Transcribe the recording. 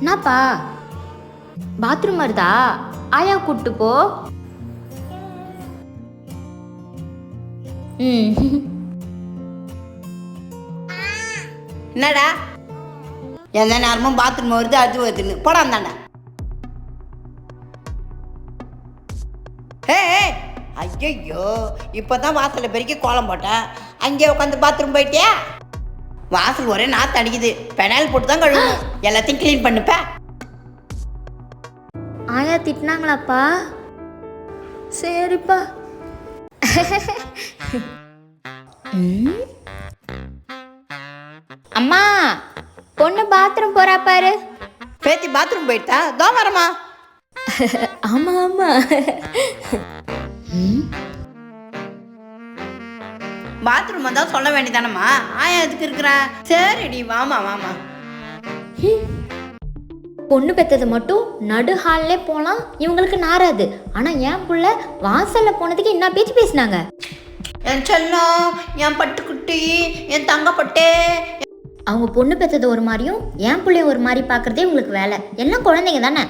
என்னப்பா? பாத்ரூம் வருதா? ஆயா கூட்டு போ. ம். என்னடா? எந்த நேரமும் பாத்ரூம் வருது அது வருதுன்னு. போடா தாண்டா ஏ ஐயோ இப்போ தான் வாசலை பெருக்கி கோலம் போட்டேன். அங்கே உட்காந்து பாத்ரூம் போயிட்டியா? வாசல் ஒரே நாற்று அடிக்குது. பெனாயில் போட்டு தான் கழுவணும். எல்லாத்தையும் க்ளீன் பண்ணுப்ப. ஆயா திட்டினாங்களாப்பா? சரிப்பா. அம்மா பொண்ணு பாத்ரூம் போறா பாரு. பேத்தி பாத்ரூம் போயிட்டா? தோ வரமா ஆமா ஆமா. பாத்ரூம் வந்தால் சொல்ல வேண்டியதானம்மா ஆயா எதுக்கு இருக்கிற? சரிடி வாமா வாமா பொண்ணு பெத்தது மட்டும் நடு ஹால்லே போலாம் இவங்களுக்கு நாராது ஆனா என் புள்ள வாசல்ல போனதுக்கு என்ன பேச்சு பேசினாங்க? என் செல்லம் என் பட்டுக்குட்டி என் தங்கப்பட்டே. அவங்க பொண்ணு பெத்தது ஒரு மாதிரியும் என் பிள்ளைய ஒரு மாதிரி பார்க்கறதே உங்களுக்கு வேலை. எல்லாம் குழந்தைங்க தானே?